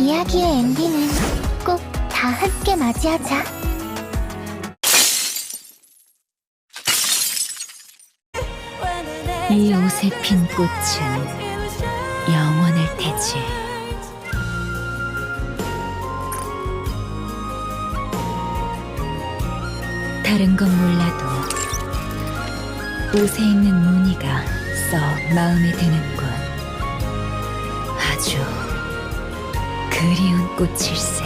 이야기의 엔딩은 꼭 다 함께 맞이하자. 이 옷에 핀 꽃은 영원할 테지. 다른 건 몰라도 옷에 있는 무늬가 썩 마음에 드는군. 아주 그리운 꽃일세.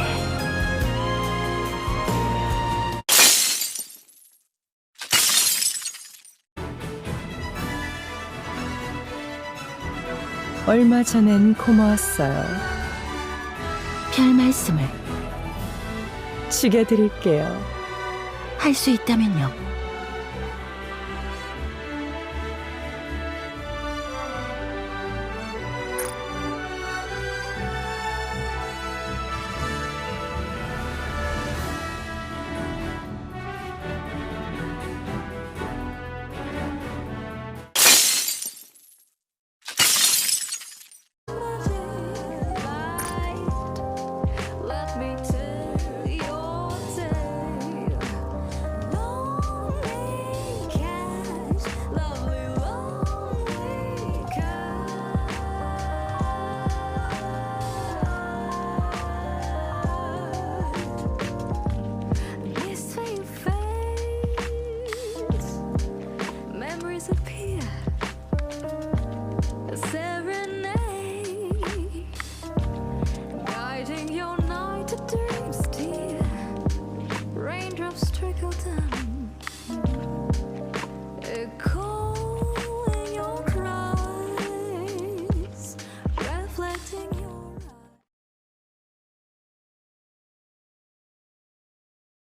얼마 전엔 고마웠어요. 별 말씀을 시계 드릴게요. 할 수 있다면요. disappear.